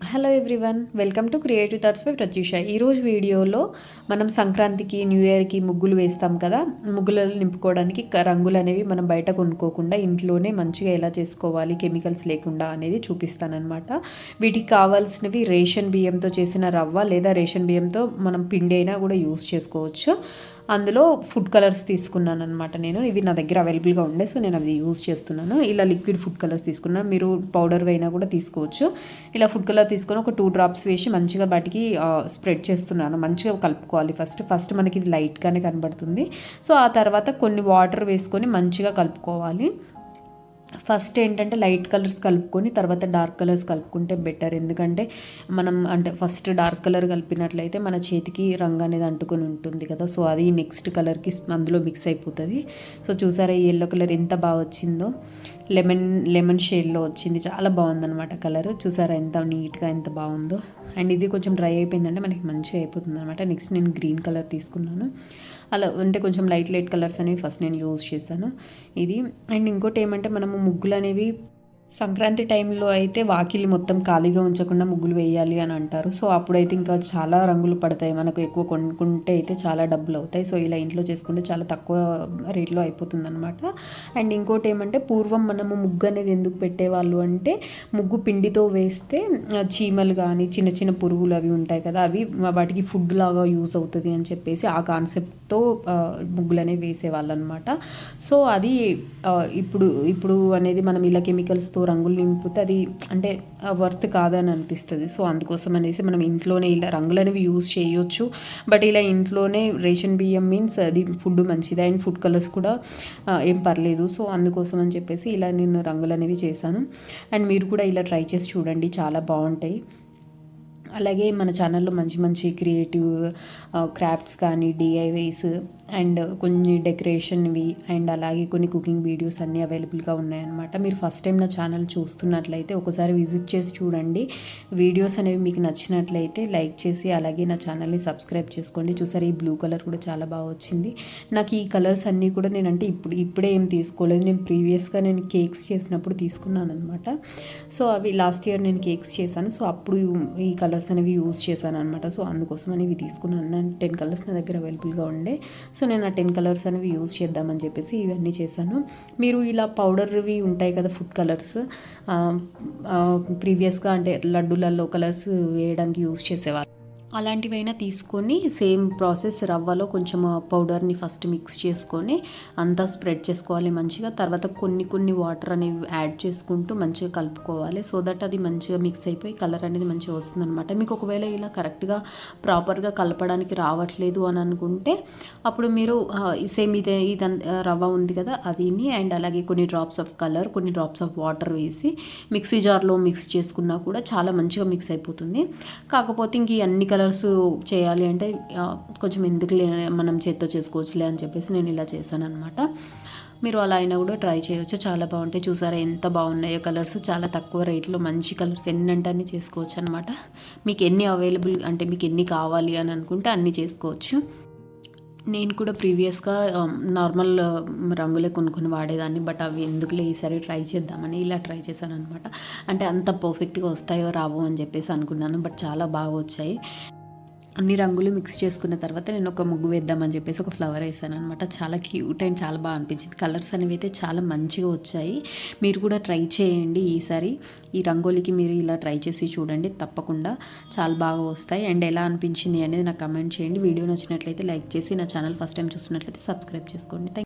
Hello everyone welcome to creative thoughts by Pratyusha ఈరోజు వీడియోలో మనం సంక్రాంతికి న్యూ ఇయర్కి ముగ్గులు వేస్తాం కదా? ముగ్గులను నింపుకోవడానికి రంగులు అనేవి మనం బయట కొనుక్కోకుండా ఇంట్లోనే మంచిగా ఎలా చేసుకోవాలి కెమికల్స్ లేకుండా అనేది చూపిస్తానన్నమాట. వీటికి కావాల్సినవి రేషన్ బియ్యంతో చేసిన రవ్వ లేదా రేషన్ బియ్యంతో మనం పిండి అయినా కూడా యూస్ చేసుకోవచ్చు. అందులో ఫుడ్ కలర్స్ తీసుకున్నాను అనమాట నేను. ఇవి నా దగ్గర అవైలబుల్గా ఉండే సో నేను అవి యూజ్ చేస్తున్నాను. ఇలా లిక్విడ్ ఫుడ్ కలర్స్ తీసుకున్నాను మీరు పౌడర్ అయినా కూడా తీసుకోవచ్చు. ఇలా ఫుడ్ కలర్ తీసుకొని ఒక టూ డ్రాప్స్ వేసి మంచిగా వాటికి స్ప్రెడ్ చేస్తున్నాను. మంచిగా కలుపుకోవాలి ఫస్ట్ ఫస్ట్ మనకి ఇది లైట్గానే కనబడుతుంది. సో ఆ తర్వాత కొన్ని వాటర్ వేసుకొని మంచిగా కలుపుకోవాలి. ఫస్ట్ ఏంటంటే లైట్ కలర్స్ కలుపుకొని తర్వాత డార్క్ కలర్స్ కలుపుకుంటే బెటర్. ఎందుకంటే మనం అంటే ఫస్ట్ డార్క్ కలర్ కలిపినట్లయితే మన చేతికి రంగు అనేది అంటుకొని ఉంటుంది కదా. సో అది నెక్స్ట్ కలర్కి అందులో మిక్స్ అయిపోతుంది. సో చూసారా ఈ ఎల్లో కలర్ ఎంత బాగా వచ్చిందో? లెమన్ లెమన్ షేడ్లో వచ్చింది. చాలా బాగుందన్నమాట కలర్. చూసారా ఎంత నీట్గా ఎంత బాగుందో. అండ్ ఇది కొంచెం డ్రై అయిపోయిందంటే మనకి మంచిగా అయిపోతుంది అనమాట నెక్స్ట్ నేను గ్రీన్ కలర్ తీసుకున్నాను. అలా అంటే కొంచెం లైట్ లైట్ కలర్స్ అనేవి ఫస్ట్ నేను యూజ్ చేశాను. ఇది అండ్ ఇంకోటి ఏమంటే మనము ముగ్గులు అనేవి సంక్రాంతి టైంలో అయితే వాకిలి మొత్తం ఖాళీగా ఉంచకుండా ముగ్గులు వేయాలి అని అంటారు. సో అప్పుడైతే ఇంకా చాలా రంగులు పడతాయి. మనకు ఎక్కువ కొనుక్కుంటే అయితే చాలా డబ్బులు అవుతాయి. సో ఇలా ఇంట్లో చేసుకుంటే చాలా తక్కువ రేట్లో అయిపోతుంది అనమాట అండ్ ఇంకోటి ఏమంటే పూర్వం మనము ముగ్గు అనేది ఎందుకు పెట్టేవాళ్ళు అంటే ముగ్గు పిండితో వేస్తే చీమలు కానీ చిన్న చిన్న పురుగులు అవి ఉంటాయి కదా అవి వాటికి ఫుడ్ లాగా యూజ్ అవుతుంది అని చెప్పేసి ఆ కాన్సెప్ట్తో ముగ్గులు అనేవి వేసేవాళ్ళు అనమాట సో అది ఇప్పుడు ఇప్పుడు అనేది మనం ఇలా కెమికల్స్తో రంగులు నింపితే అది అంటే వర్త్ కాదని అనిపిస్తుంది. సో అందుకోసం అనేసి మనం ఇంట్లోనే ఇలా రంగులు అనేవి యూజ్ చేయొచ్చు. బట్ ఇలా ఇంట్లోనే రేషన్ బియ్యం మీన్స్ అది ఫుడ్ మంచిది అండ్ ఫుడ్ కలర్స్ కూడా ఏం పర్లేదు. సో అందుకోసం అని చెప్పేసి ఇలా నేను రంగులు అనేవి చేశాను. అండ్ మీరు కూడా ఇలా ట్రై చేసి చూడండి. చాలా బాగుంటాయి. అలాగే మన ఛానల్లో మంచి మంచి క్రియేటివ్ క్రాఫ్ట్స్ కానీ డిఐవైస్ అండ్ కొన్ని డెకరేషన్వి అండ్ అలాగే కొన్ని కుకింగ్ వీడియోస్ అన్నీ అవైలబుల్గా ఉన్నాయన్నమాట. మీరు ఫస్ట్ టైం నా ఛానల్ చూస్తున్నట్లయితే ఒకసారి విజిట్ చేసి చూడండి. వీడియోస్ అనేవి మీకు నచ్చినట్లయితే లైక్ చేసి అలాగే నా ఛానల్ని సబ్స్క్రైబ్ చేసుకోండి. చూసారు ఈ బ్లూ కలర్ కూడా చాలా బాగా వచ్చింది. నాకు ఈ కలర్స్ అన్నీ కూడా నేనంటే ఇప్పుడు ఇప్పుడే ఏం తీసుకోలేదు. నేను ప్రీవియస్గా నేను కేక్స్ చేసినప్పుడు తీసుకున్నాను అనమాట సో అవి లాస్ట్ ఇయర్ నేను కేక్స్ చేశాను. సో అప్పుడు ఈ కలర్ కలర్స్ అనేవి యూజ్ చేశాను అనమాట సో అందుకోసం అనేవి తీసుకున్నాను. టెన్ కలర్స్ నా దగ్గర అవైలబుల్గా ఉండే. సో నేను ఆ టెన్ కలర్స్ అనేవి యూజ్ చేద్దామని చెప్పేసి ఇవన్నీ చేశాను. మీరు ఇలా పౌడర్వి ఉంటాయి కదా ఫుడ్ కలర్స్ ప్రీవియస్గా అంటే లడ్డూలలో కలర్స్ వేయడానికి యూజ్ చేసేవాళ్ళు అలాంటివైనా తీసుకొని సేమ్ ప్రాసెస్ రవ్వలో కొంచెం పౌడర్ని ఫస్ట్ మిక్స్ చేసుకొని అంతా స్ప్రెడ్ చేసుకోవాలి మంచిగా. తర్వాత కొన్ని కొన్ని వాటర్ అనేవి యాడ్ చేసుకుంటూ మంచిగా కలుపుకోవాలి. సో దట్ అది మంచిగా మిక్స్ అయిపోయి కలర్ అనేది మంచిగా వస్తుందన్నమాట. మీకు ఒకవేళ ఇలా కరెక్ట్గా ప్రాపర్గా కలపడానికి రావట్లేదు అని అనుకుంటే అప్పుడు మీరు సేమ్ ఇదే ఇది రవ్వ ఉంది కదా అదిని అండ్ అలాగే కొన్ని డ్రాప్స్ ఆఫ్ కలర్ కొన్ని డ్రాప్స్ ఆఫ్ వాటర్ వేసి మిక్సీ జార్లో మిక్స్ చేసుకున్నా కూడా చాలా మంచిగా మిక్స్ అయిపోతుంది. కాకపోతే ఇంక ఇవన్నీ అన్ని కలర్స్ చేయాలి అంటే కొంచెం ఎందుకులే మనం చేత్తో చేసుకోవచ్చులే అని చెప్పేసి నేను ఇలా చేశాను అనమాట మీరు అలా అయినా కూడా ట్రై చేయొచ్చు. చాలా బాగుంటాయి. చూసారా ఎంత బాగున్నాయో కలర్స్. చాలా తక్కువ రేట్లో మంచి కలర్స్ ఎన్ని అంటే అన్ని చేసుకోవచ్చు అనమాట మీకు ఎన్ని అవైలబుల్ అంటే మీకు ఎన్ని కావాలి అని అనుకుంటే అన్నీ చేసుకోవచ్చు. నేను కూడా ప్రీవియస్గా నార్మల్ రంగులే కొనుక్కొని వాడేదాన్ని బట్ అవి ఎందుకులే ఈసారి ట్రై చేద్దామని ఇలా ట్రై చేశాను అనమాట అంటే అంత పర్ఫెక్ట్గా వస్తాయో రావో అని చెప్పేసి అనుకున్నాను బట్ చాలా బాగా వచ్చాయి. అన్ని రంగులు మిక్స్ చేసుకున్న తర్వాత నేను ఒక ముగ్గు వేద్దామని చెప్పేసి ఒక ఫ్లవర్ వేసాను అనమాట చాలా క్యూట్ అండ్ చాలా బాగా అనిపించింది. కలర్స్ అనేవి అయితే చాలా మంచిగా వచ్చాయి. మీరు కూడా ట్రై చేయండి ఈసారి. ఈ రంగోలికి మీరు ఇలా ట్రై చేసి చూడండి. తప్పకుండా చాలా బాగా వస్తాయి. అండ్ ఎలా అనిపించింది అనేది నాకు కమెంట్ చేయండి. వీడియో నచ్చినట్లయితే లైక్ చేసి నా ఛానల్ ఫస్ట్ టైం చూస్తున్నట్లయితే సబ్స్క్రైబ్ చేసుకోండి. థ్యాంక్